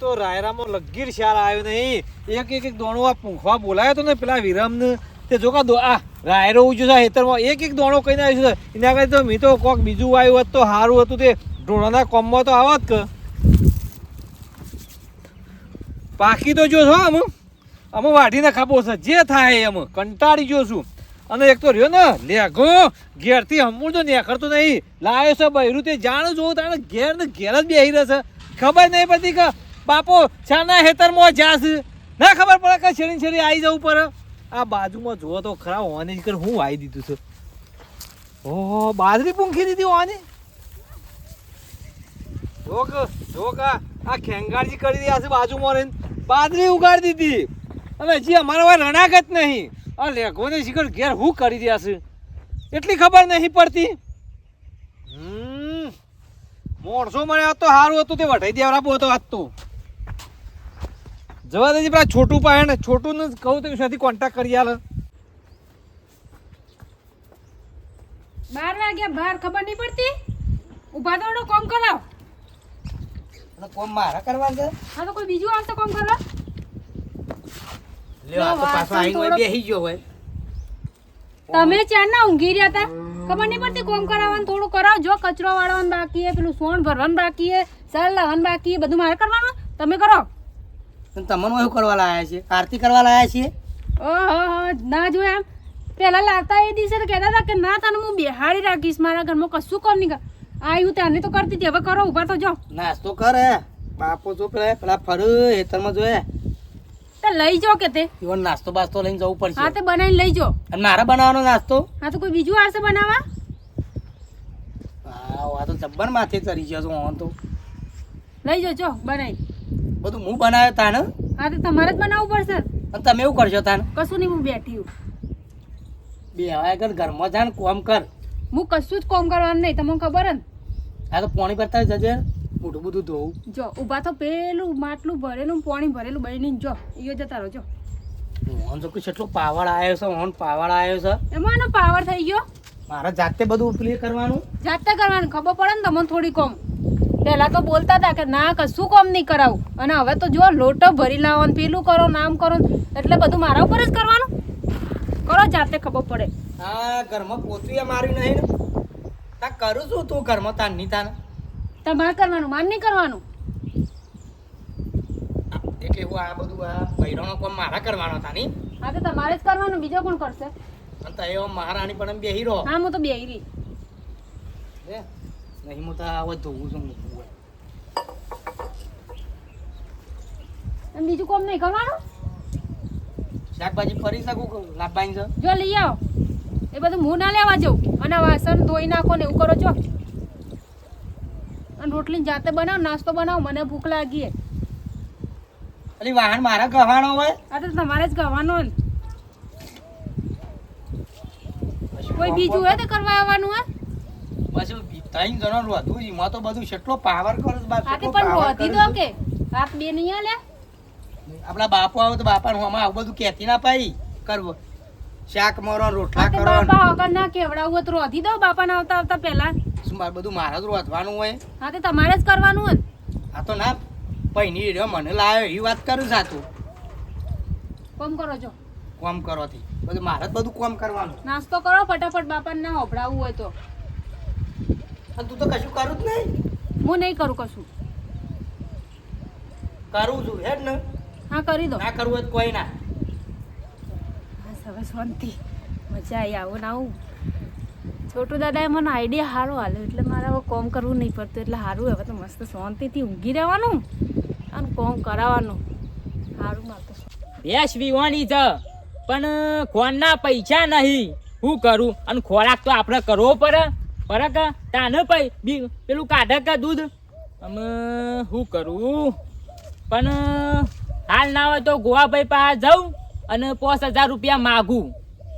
તો રાયરામાં લગીર શાર આવ્યો નહીં. એક એક એક દોણો આ પૂંખવા બોલાયો તો ને પેલા વિરમને. તે જો કા આ રાયરો ઉજ્યો છે હેતરમાં. એક એક દોણો કહીને આવ્યું છે. એના કરતા તો મી તો કોક બીજું આવ્યું હોત તો સારું હતું તે. ઢોળાના કોમમાં તો આવત કે. પાકી તો જો છો આમ. અમે વાઢીને ખાબો છે. જે થાય એમ. કંટાળી જો છું. અને એક તો રહ્યો ને લેગો ઘેરથી હમું તો નેખરતો નહીં. લાયો છે બૈરું તે. જાણ જોવું તાણે ઘેર ને ઘેર જ બેહી રહેશે ખબર નહીં પડતી કે બાપો છાના હેતરમાં જાસ? ના ખબર પડે કે છેડી છેડી આવી જવું પડે? આ બાજુમાં જુઓ તો ખરા જ કર હું આવી દીધું છે. ઓહો, બાજરી પૂંખી દીધી ઓને? જોક જોક, આ ખેંગારજી કરી રહ્યા છે બાજુમાં રહીને. બાજરી ઉગાડી દીધી. અને હજી અમારા વાય રણાગત નહીં. આ લેઘોને શિખર ઘેર હું કરી રહ્યા છે? એટલી ખબર નહીં પડતી? મોણસો મને તો સારું હતું, તે વઢાઈ દેવરા બહુ હતો જવા દેજે પેલા છોટું ને છોટું ને કહું તો સાથે કોન્ટેક્ટ કરી આલે. બાર વાગ્યા બાર ખબર નહીં પડતી? ઊભા દોડો કોમ કરાવ. કોમ મારા કરવા છે? હા તો કોઈ બીજું આવશે કોમ કરવા? લ્યો આ તો પાછો આઈને થોડો- બેસી ગયો હોય. તમે ચાર ના ઊંઘી રહ્યા હતા? ખબર નહીં પડતી કોમ કરાવવાનું થોડું કરાવ. જો કચરો વાળવાનું બાકી હે પેલું સોણ ભરવાનું બાકી હે સર લાવવાનું બાકી હે બધું મારે કરવાનું? તમે કરો. તમને શું કરવા લાયા છે? આરતી કરવા લાયા છીએ? ઓહો ના જોયા એમ પેલા લાવતા એ દિવસે તો કહેતા હતા કે ના તને હું બેહાડી રાખીશ મારા ઘરમાં કશું કોમ નહીં. કર આવ્યું ત્યાંને તો કરતી હતી. હવે કરો ઊભા તો જો. નાસ્તો કરે. બાપો જો પેલા પેલા ફર હેતરમાં જોયે તે લઈ જાઓ કે તે. ઈવન નાસ્તો બાસ્તો લઈને જવું પડશે. હા તે બનાવીને લઈ જાઓ અને મારે બનાવવાનો નાસ્તો? હા તો કોઈ બીજું આવશે બનાવવા? હા આ તો જબ્બર માથે ચડી ગયો છું હું તો. લઈ જાઓ જો બનાવી. બધું હું બનાવ્યો તાને? હા તો તમારે જ બનાવવું પડશે. અને તમે એવું કરશો તાને? કશું નહીં હું બેઠી હું બે હવાય કર ઘરમાં જા ને કોમ કર. હું કશું જ કોમ કરવાનું નહીં તમને ખબર હે ને? હા તો પાણી ભરતા જજે મોટું બધું ધોવું. જો ઊભા તો પેલું માટલું ભરેલું પાણી ભરેલું બની જો ઈયો જતા રહો જો. મોહન કે કેટલો પાવડ આવ્યો છે મોહન પાવડ આવ્યો છે. એમાં પાવર થઈ ગયો? મારે જાતે બધું પ્લે કરવાનું? જાતે કરવાનું ખબર પડે ને તમને થોડી કોમ? પહેલા તો બોલતા હતા કે ના કશું કોમ નહીં કરાવું. અને હવે તો જો લોટો ભરી લાવવાનું પેલું કરો નામ કરો એટલે બધું મારા ઉપર જ કરવાનું? કરો જાતે ખબર પડે. હા ઘરમાં પોતું મારી નહીં ને. તા કરું છું તું ઘરમાં તાનની તાન. તમારે કરવાનું માન નહીં કરવાનું? એટલે હું આ બધું આ બૈરાનો કોમ મારા કરવાનો હતા ની? હા તો તમારે જ કરવાનું બીજો કોણ કરશે? અને તો એવો મહારાણી પણ બેહી રહો. હા હું તો બેહી રહી? નહીં હું તો આવો ધોવું છું. હોય. અને બીજું કોમ નહીં કરવાનું? શાકભાજી ફરી શકું લાભાઈ છે જો? લઈ આવો. એ બધું હું ના લેવા જવું અને વાસણ ધોઈ નાખો ને એવું કરો છો. અને રોટલી જાતે બનાવો નાસ્તો બનાવો મને ભૂખ લાગી. અલી વાહન મારા ગવાનો હોય? આ તો તમારે જ ગવાનો હોય. કોઈ બીજું હોય તો કરવા આવવાનું હે પછી ત્રણ જણા એમાં તો બધું કેટલો પાવર કરો તે પણ રોધી દો કે. હાથ બે નહીં આલે આપણા બાપુ આવે તો બાપા હું આમાં આવું બધું કહેતી ના પાઈ. કરવો. શાક મરો રોટલા કરો બાપા વગર ના કેવડાવું હોય તો રોધી દો બાપાને આવતા આવતા પહેલા. શું મારે બધું મારા જ રોધવાનું હોય? હા તે તમારે જ કરવાનું હોય. હા તો ના પૈની રહ્યો મને લાવ્યો એવી વાત કરું સાચું કોમ કરો છો? કોમ કરો થી બધું મારે જ બધું કોમ કરવાનું. નાસ્તો કરો ફટાફટ બાપાને ના હોભળાવવું હોય તો. તું તો કશું કરું જ નહીં. હું નહીં કરું કશું. કરું છું હેડ ને. હા કરી દો. ના કરવું હોય તો કોઈ ના. બસ હવે શાંતિ. મજા આવી આવું ના આવું. છોટું દાદાએ મને આઈડિયા સારો આલ્યો એટલે મારે હવે કોમ કરવું નહીં પડતું એટલે સારું હવે તો મસ્ત શાંતિથી ઊંઘી રહેવાનું અને કોમ કરાવવાનું. સારું મારે તો ભેંસ વીવાની છે પણ ખોનના પૈસા નહીં. શું કરું? અને ખોરાક તો આપણે કરવો પડે. પડે કે તાને પૈ બી પેલું કાઢે કે દૂધ? અમે શું કરું? પણ હાલ ના હોય તો ગોવાભાઈ પાસે જાઉં અને પાંચ હજાર રૂપિયા માગું.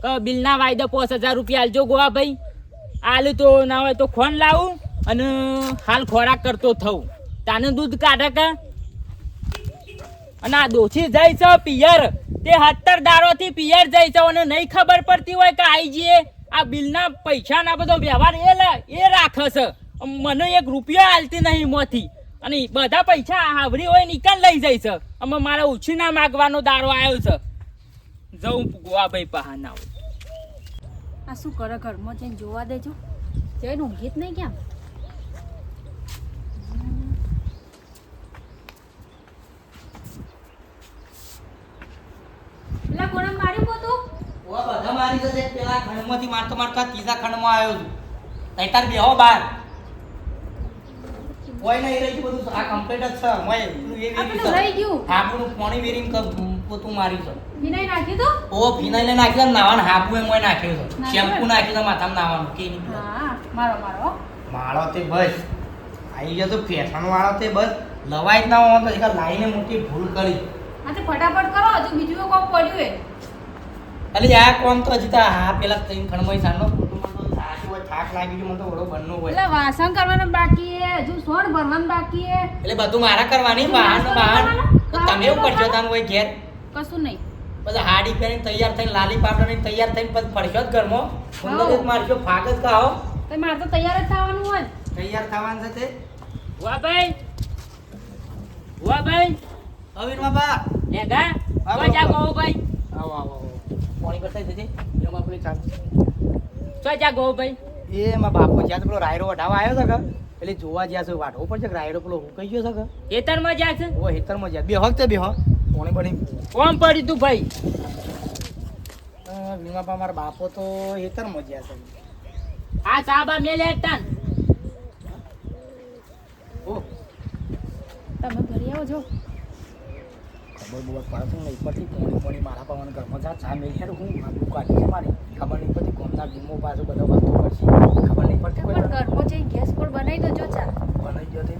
કે બિલના વાયદા પાંચ હજાર રૂપિયા આલજો ગોવાભાઈ. આલું તો ના હોય તો ખોન લાવું અને હાલ ખોરાક કરતો થઉં. તાને દૂધ કાઢે કે? અને આ દોશી જાય છે પિયર. તે હત્તર દારોથી પિયર જાય છે અને નહીં ખબર પડતી હોય કે આઈ જઈએ. આ બિલના પૈસાના બધો વ્યવહાર એ એ રાખે છે. મને એક રૂપિયો આલતી નહીં મોથી. અને બધા પૈસા હાવરી હોય નિકાલ લઈ જાય છે? અમે મારા ઉછીના માગવાનો દારો આવ્યો છે. જવું ગોવા ભાઈ પહા ના આ શું કરે ઘરમાં જઈને જોવા દેજો? જઈને ઊંઘી જ નહીં પેલા કોણે માર્યું પોતું? ઓવા બધા મારી જશે. પેલા ખંડમાંથી મારતો મારતો ત્રીજા ખંડમાં આવ્યો છું. તૈતાર બેહો બાર કોઈ નહીં રહી ગયું બધું આ કમ્પ્લીટ જ છે. મોય એ આ વેરી પેલું રહી ગયું. હાબુનું પાણી વેરીમ ક- પોતું મારી છે. વિનય નાખ્યું તો? ઓ ફિનાઈલ ને નાખી નાવાનું હાબુ એ મોય નાખ્યું છે. નાખ્યું? શેમ્પુ નાખી તો માથામાં નાવાનું કે નહીં હા મારો મારો. માળો તે બસ. આવી ગયો તો ફેશન વાળો તે બસ. લવાય જ ના હોતો એક લાઈને મોટી ભૂલ કરી. હા તો ફટાફટ કરો હજુ બીજું કોક પડ્યું એ. અલી આ કોમ તો હજી તો હા પેલા ત્રણ ખણમાં સાનો ફોટો તો થાક લાગી ગયો મને તો ઓળો બનનો હોય. એટલે વાસણ કરવાનું બાકી છે હજુ સોણ ભરવાનું બાકી છે. એટલે બધું મારા કરવાની બહાર ને બહાર તો તમે એવું કરશો તાન હોય ઘેર? કશું નહીં. પછી હાડી પહેરીને તૈયાર થઈને લાલી પાપડાની તૈયાર થઈને પછી ફરશો જ ઘરમાં. સુંદર જ મારશો ફાગ જ કહો તો મારે તો તૈયાર જ થવાનું હોય. તૈયાર થવાનું છે તે. વાહ ભાઈ. વાહ ભાઈ. અવિન બાબા લેગા ગા. કોઈ જા. ગો ભાઈ. આવો આવો પાણી કરતા જજે એમાં આપણે ચાલ. કોઈ જા ગો ભાઈ. એ એમાં બાપુ જ્યાં પેલો રાયરો વઢાવા આવ્યો છે કે એટલે જોવા જ્યાં છે વાઢવો પડશે કે રાયરો પેલો હું કહી ગયો છે કે? ખેતરમાં જ્યાં છે? ઓ હેતરમાં જ્યાં. બે હક તે બે હક. કોણે બની? કોમ પડ્યું તું ભાઈ? વીમાપા મારા બાપો તો હેતરમાં જ્યાં છે. આ સાબા મેલે તન. ઓ. તમે ભરી આવો જો. ખબર બોલ પડે છે નહીં પરથી કોણી કોણી મારા પાવાનું ઘરમાં જા ચા મેલી યાર હું આબુ કાઢી છે મારી. ખબર નહીં પડતી કોમના વીમો પાછું બધો વાતો પડશે. ખબર નહીં પડતી પણ ઘરમાં જઈ ગેસ પર બનાવી દો જો ચા. બનાવી ગયો તે.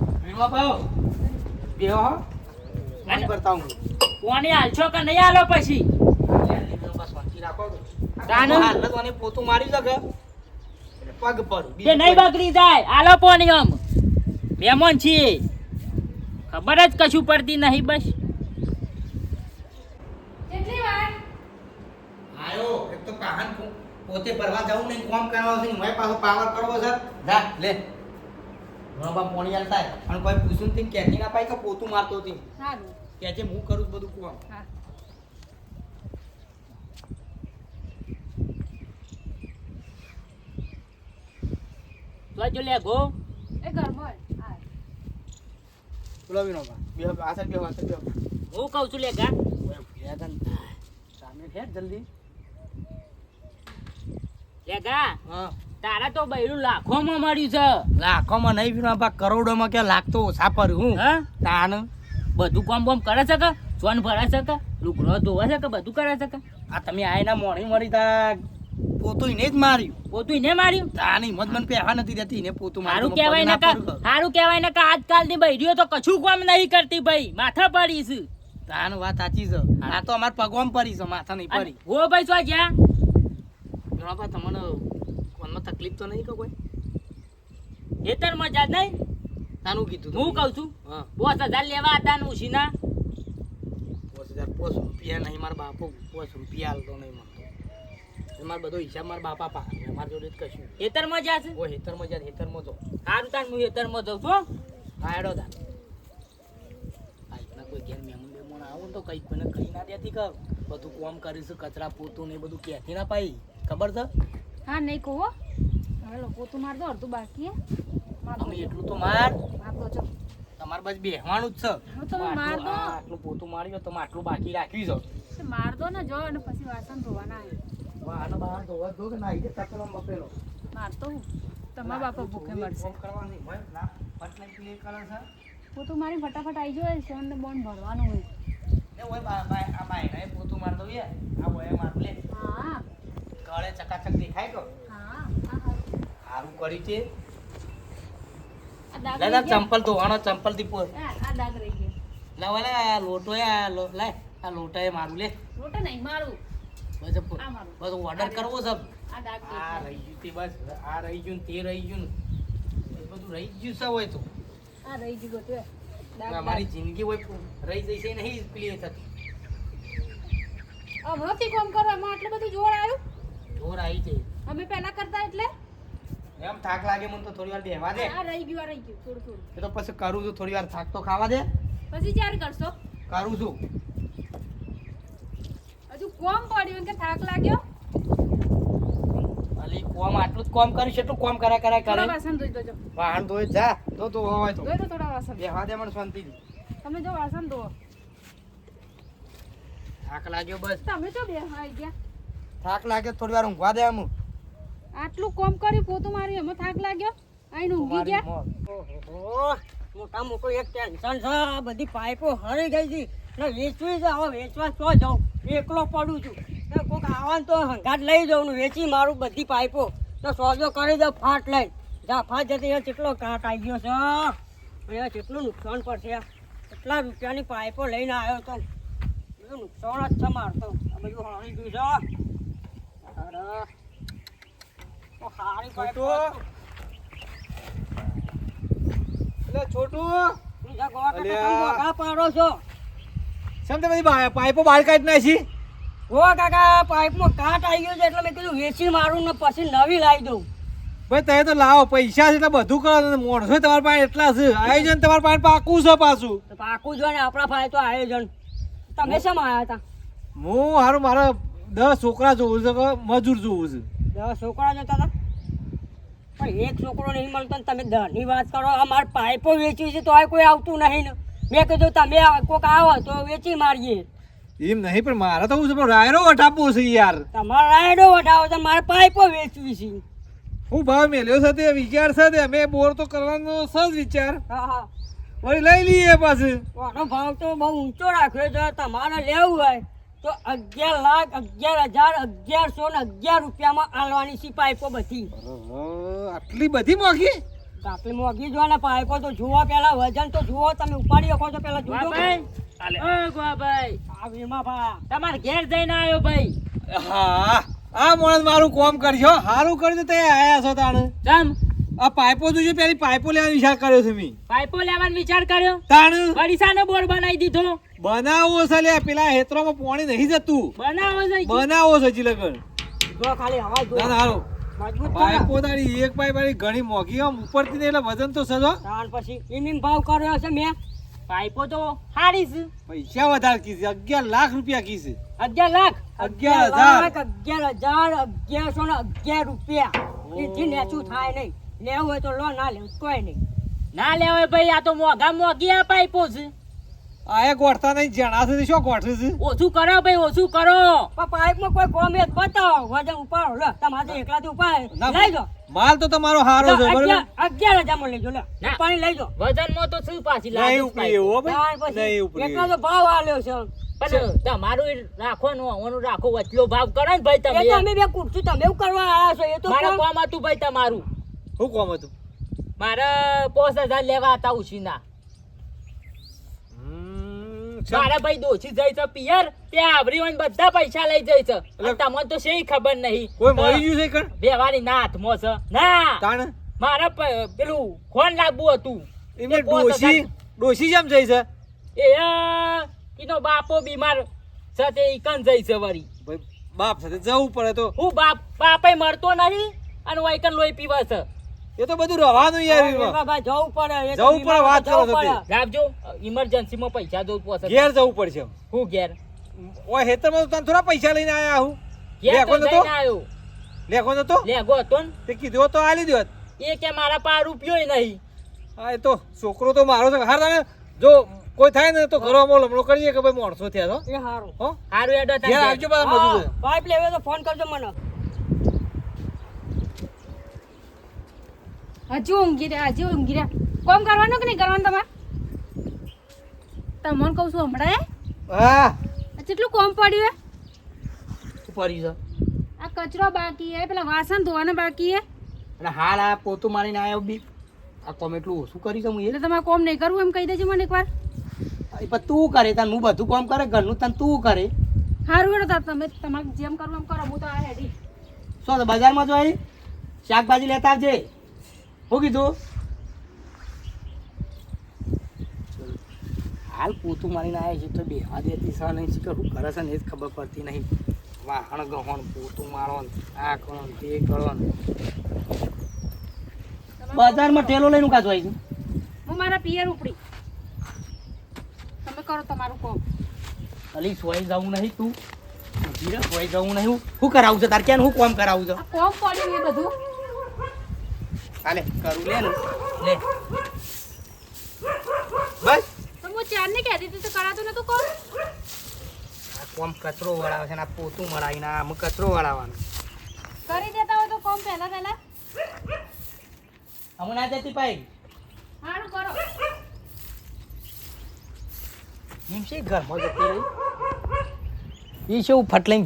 ભાવ બે હો. પાણી કરતા હું. કોને હાલશો કે નહીં હાલો પછી? તાનું? હાલ તો પોતું મારી શકે પગ પર નહીં બગડી જાય. હાલો પોની આમ. મહેમાન છીએ. ખબર જ કશું પડતી નહીં બસ કેટલી વાર આયો એક તો કાહન પોતે ભરવા જવું નહીં કોમ કરવાનું છે મેં પાછો પાવર કરવો છે. જા લે. ઘણો બા પોણી આલતા. અને કોઈ પૂછું નથી કેતી ના પાઈ કે પોતું મારતો હતી. સારું. કે છે હું કરું છું બધું કોમ. હા. તો જો લે ગો. એ ઘરમાં હા બોલાવી વિનો બા બે આસર બે આ બે હું કહું છું લે ગા. સામે ફેર જલ્દી. લે તારા તો બૈરું લાખોમાં મળ્યું છે. લાખોમાં નહીં ફીરવા બા કરોડોમાં કે લાખતો ઓછા પર હું? તાન બધું કોમ બોમ કરે છે કે? સોન ભરે છે કે? લુગડો ધોવે છે કે? બધું કરે છે કે? આ તમે આયના મોણી મળી તા પોતું એને જ માર્યું. પોતું એને માર્યું? તાની હિંમત મન પેહા નથી દેતી એને પોતું મારું. કહેવાય ને સારું કહેવાય ને કે આજકાલની બૈરીઓ તો કશું કામ નહીં કરતી ભાઈ. માથા પડી છે. તાન વાત સાચી છે. આ તો અમાર પગવામ પડી છે માથા નહીં પડી. હો ભાઈ શું જ્યાં ગણપા તમને ફોનમાં તકલીફ તો નહીં કોઈ? ખેતર મજા જ નહીં. તાનું કીધું હું કહું છું હા. બોસ હજાર લેવા હતા ને ઉછીના પોસ હજાર પોસ રૂપિયા નહીં મારા બાપો પોસ રૂપિયા હાલતો નહીં મળતો મારો બધો હિસાબ મારા બાપા પા મારા જોડે જ કશું. ખેતર મજા છે. ઓ હેતરમાં જાય હેતરમાં જો. સારું તાર હું ખેતરમાં જાઉં છું આયડો તા આ કોઈ ઘેર મહેમાન બેમાન આવું તો કંઈક કોઈને કહી ના દેતી કર. બધું કોમ કરીશું કચરા પોતું ને બધું ક્યાંથી ના પાઈ? ખબર છે? હા નહીં કહો હવે લોકો તો માર દો અડધું બાકી અમે એટલું તો માર. માર દો જો. તમારે બસ બેહવાનું જ છે. તમે માર દો. આટલું પોતું માર્યો તમે આટલું બાકી રાખવી છો માર દો ને જો અને પછી વાસણ ધોવાના આવે આનો બહાર ધોવા દો કે ના? ઈ તકલો બપેલો માર તો હું. તમારા બાપા ભૂખે કોમ કરવાની હોય. ના પટલે ક્લિયર કરે છે. પોતું મારી ફટાફટ આવી જાય છે ને બોન ભરવાનું હોય. એ ઓય બા બા આ બાય ને પોતું માર દો યાર. આ ઓય માર લે. હા. ગળે ચકાચક દેખાય તો? સારું કર્યું છે ગયા. ચંપલ ધોવાનો ચંપલથી પોર આ આ દાગ રહી ગયા. લાવ લે લોટો લો આ લોટો એ મારું લે. લોટો નહીં મારું. બસ પોર આ મારું. બસ ઓર્ડર કરવો સબ આ રહી ગયું. તે બસ. આ રહી ગયું ને તે રહી ગયું બધું રહી ગયું સબ હોય તો. આ રહી ગયું બધું મારી જિંદગી હોય રહી છે નહીં ક્લિયર થતી હમણાંથી કોમ કરો એમાં આટલું બધું જોર આવ્યું? જોર આવી છે. અમે પહેલા કરતા એટલે? એમ થાક લાગે મને તો થોડી વાર બેહવા દે. આ રહી ગયું આ રહી ગયું થોડું થોડું. એ તો પછી કરું છું થોડી વાર થાક તો ખાવા દે. પછી ચાર કરશો? કરું છું. હજુ કોમ પડ્યું કે થાક લાગ્યો? અલી કોમ આટલું જ કોમ કરીશ એટલું કોમ કરા કરા કરે. વાસણ ધોઈ દેજો. વાહન ધોઈ જા તો તો હોય તો. ધોઈ દો થોડા વાસણ. બેહવા દે મને શાંતિથી. તમે જો વાસણ ધોવો. થાક લાગ્યો બસ. તમે જો બે આવી ગયા. થાક લાગ્યો થોડી વાર ઊંઘવા દે આમ. આટલું કોમ કર્યું પોતું મારી એમાં થાક લાગ્યો? આઈને ઊંઘી ગયા? ઓહો, મોટા મોટો એક ટેન્શન છે આ બધી પાઇપો હરી ગઈ છે. ને વેચવી છે હવે વેચવા તો જાઉં? એકલો પડું છું. ને કોઈક આવવાનું તો હંગાટ લઈ જાઉં ને વેચી મારું બધી પાઇપો. તો સોજો કરી દઉં ફાટ લઈ. જા ફાટ જતી કેટલો કાટ આવી ગયો છે. અહીંયા કેટલું નુકસાન પડશે. કેટલા રૂપિયાની પાઇપો લઈને આવ્યો તો. નુકસાન જ છે મારતો આ બધું હળી ગયું છે. પાઇપો છો બહાર કાઢી નાખી ઓ કાકા પાઇપમાં કાટ આવી ગયો છે એટલે મેં કીધું વેચી મારું ને પછી નવી લાવી દઉં ભાઈ તમે તો લાવો પૈસા છે એટલે બધું કરો. અને તમારા પાસે એટલા છે. આયોજન તમારી પાસે પાકું છે પાછું. તો પાકું જો ને આપણા પાસે તો આયોજન. તમે શેમ આવ્યા હતા? હું હારું મારા દસ છોકરા જોવું છે કે મજૂર જોવું છે દસ છોકરા જોતા હતા? પણ એક છોકરો નહીં મળતો ને તમે દરની વાત કરો અમારે પાઇપો વેચવી છે તો આ કોઈ આવતું નહીં ને. મેં કીધું તમે કોઈક આવો તો વેચી મારીએ. એમ નહીં પણ મારે તો હું છે રાયરો વટાપવો છે યાર. તમારા રાયડો વટાવો તો મારે પાઇપો વેચવી છે. હું ભાવ મેલ્યો છે તે વિચાર છે તે અમે બોર તો કરવાનો છે જ વિચાર. હા હા. વળી લઈ લઈએ પાછું. ભાવ તો બહુ ઊંચો રાખ્યો છે તમારે લેવું હોય. તો અગિયાર લાખ અગિયાર હજાર અગિયારસો ને અગિયાર રૂપિયામાં આલવાની છે પાઇપો બધી. આટલી બધી મોંઘી? આટલી મોંઘી જો ને પાઇપો તો જુઓ પેલા વજન તો જુઓ તમે ઉપાડી શકો તો પેલા જુઓ. ભાઈ તમારે ઘેર જઈને આવ્યો ભાઈ. હા આ માણસ મારું કોમ કરજો. સારું કર્યું તે આયા છો તાણે. ચમ આ પાઇપો જોજો પેલી પાઇપો લેવાનો વિચાર કર્યો છે મેં. પાઇપો લેવાનો વિચાર કર્યો? તાણ. અડીસાનો બોર બનાવી દીધો. બનાવો છે લે પેલા હેતરોમાં પાણી નહીં જતું. બનાવો છે બનાવો છે હજી લગન. જો ખાલી હવા જો. ના હારો છે ને? પાઇપો તારી એક પાઇપ વાળી ઘણી મોંઘી આમ ઉપરથી એટલે વજન તો સજો. તાણ પછી ઇનિન ભાવ કર્યો છે મેં. પાઇપો તો સારી છે. પૈસા વધારે કીધી અગિયાર લાખ રૂપિયા કીધી અગિયાર લાખ? અગિયાર હજાર. લાખ, અગિયાર હજાર અગિયારસો ને અગિયાર રૂપિયા. એથી નેચું થાય નહીં. લેવું હોય તો લો ના લેવું કોઈ નહીં. ના લેવાય ભાઈ આ તો મોંઘા મોંઘી આ પાઇપો છે. આ ગોઠતા નહીં જણા છે શું ગોઠવે છે? ઓછું કરો ભાઈ ઓછું કરો. પાઇપમાં કોઈ કોમ એક બતાવો. વજન ઉપાડો લો તમારે એકલાથી ઉપાડે ના, લઈ જાઓ માલ તો તમારો હારો છે બરોબર? અગિયાર અગિયાર હજારમાં લેજો લે ના. પાણી લઈ જાઓ વજનમાં તો શું પાછી નહીં લાગે ઉપરી એવું હો ભાઈ. નહીં ઉપરી એટલો તો ભાવ આલ્યો છે. પણ તમારું રાખો નો આવવાનું રાખો વચલો ભાવ કરો ને ભાઈ તમે તમે. અમે બે કુર્સી તમે એવું કરવા આવ્યા છો એ તો મારે કામ હતું ભાઈ તમારું. શું કોમ હતું? મારે પાંચ હજાર લેવા હતા ઉછીના. મારા ભાઈ દોશી જઈ છે પિયર તે આવરી હોય બધા પૈસા લઈ જઈ છે. તમને તો શેય ખબર નહીં. કોઈ મળી ગયું છે કણ? બેવાની ના હાથમાં છે. ના તાણ? મારા પેલું ખોન લાગવું હતું. એમને એ પાંચ ડોશી ડોશી જેમ જઈ છે? એ કીનો બાપો બીમાર છે તે ઈકન જઈ છે વળી. બાપ સાથે જવું પડે તો. હું બાપ બાપે મરતો નહીં અને વાઈકન લોહી પીવા છે. એ તો બધું રવાનું યાર ભાઈ જવું પડે જવું પડે, વાત કરો છો રાખજો ઇમરજન્સી માં પૈસા દઉં પોસે ઘેર જવું પડશે હું ઘેર? ઓય હેતરમાં તને થોડા પૈસા લઈને આયા હું. તો લેખો નતો? લેખો નતો? લેખો હતો ને. તે કીધું તો આલી દ્યોત એ કે મારા પાસે રૂપિયો નહીં. હા એ તો છોકરો તો મારો છે. હાર તમે જો કોઈ થાય ને તો ઘરમાં લમણો કરીએ કે ભાઈ માણસો થયા તો. એ સારું હો? સારું એડો થાય આવજો બધા મજૂર. પાઇપ લેવે તો ફોન કરજો મને. હજુ ઊંઘી રહ્યા હજુ ઊંઘી રહ્યા. કોમ કરવાનું કે નહીં કરવાનું તમારે? તમને કહું છું હમણાં હા? કેટલું કોમ પડ્યું હે? પડ્યું છે? આ કચરો બાકી હે પેલા વાસણ ધોવાના બાકી હે. અને હાલ આ પોતું મારીને આવ્યો બી. આ કોમ એટલું ઓછું કરી હું એટલે તમારે કોમ નહીં કરવું એમ કહી દેજો મને એકવાર. એ પણ તું કરે તને હું બધું કોમ કરે ઘરનું તને તું કરે. સારું એટલે તાર તમે તમારે જેમ કરવું એમ કરો હું તો આ હેડી. શું તો બજારમાં જો આવી શાકભાજી લેતા આવજે. શું કીધું? હાલ પોતું મારીને આવ્યા છે તો બેહવા દેતી છે નહીં શું કરે છે ને એ જ ખબર પડતી નહીં. વાહણ ગહણ પોતું મારો આ કરો તે કરો બજારમાં ઠેલો લઈને કાચો આવી છું. હું મારા પિયર ઉપડી. તમે કરો તમારું કોમ. અલી સોઈ જવું નહીં તું. રહે, સોઈ જવું નહીં. હું શું કરાવું છે? તાર ક્યાં હું કોમ કરાવું છું? કોમ પડ્યું એ બધું. હાલે કરું લે લે. બસ. તો હું ચારને કહેતી હતી તો કરાતું નતું કોણ? આ કોમ કચરો વળાવે છે ને આ પોતું મળાવીને આમ કચરો વળાવવાનું. કરી દેતા હોય તો કોમ પહેલા પહેલા. હમણાં ના જતી પાઈ. સારું કરો. એમ છે ઘરમાં જતી રહી? એ શું ફટલાઈ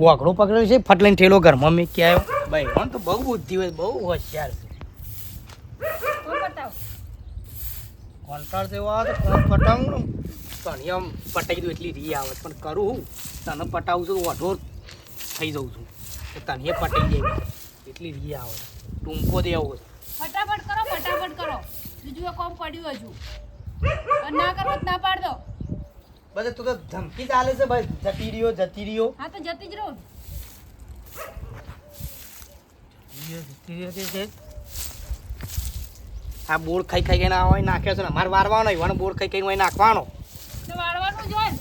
બોકડો પકડ્યો છે? ફટલાઈ ઠેલો ઘરમાં મેં ક્યાં આવ્યો? ભાઈ મને તો બહુ બુદ્ધિ હોય બહુ હોશિયાર છે. કોમ બતાવો કંટાળ જેવો આવે તો કોણ પટાવું? આમ પટાઈ દઉં એટલી રી આવે પણ કરું હું? તને પટાવું છું વઢો થઈ જાઉં છું. તો તને પટાઈ જાય એટલી રી આવે ટૂંકો દેવો ફટાફટ કરો ફટાફટ કરો. બીજું કોમ પડ્યું હજુ. ના કરો તો ના પાડ દો. બધે તું તો ધમકી ચાલે છે ભાઈ. જતી રહ્યો જતી રહ્યો. હા તો જતી જ રહું જતી રહ્યો તે છે આ બોર ખાઈ ખાઈ ખાઈને હોય નાખ્યો છે ને મારે વારવાનો હોય બોર ખાઈ ખાઈ નાખવાનો વારવાનું વાળવાનું જ હોય ને.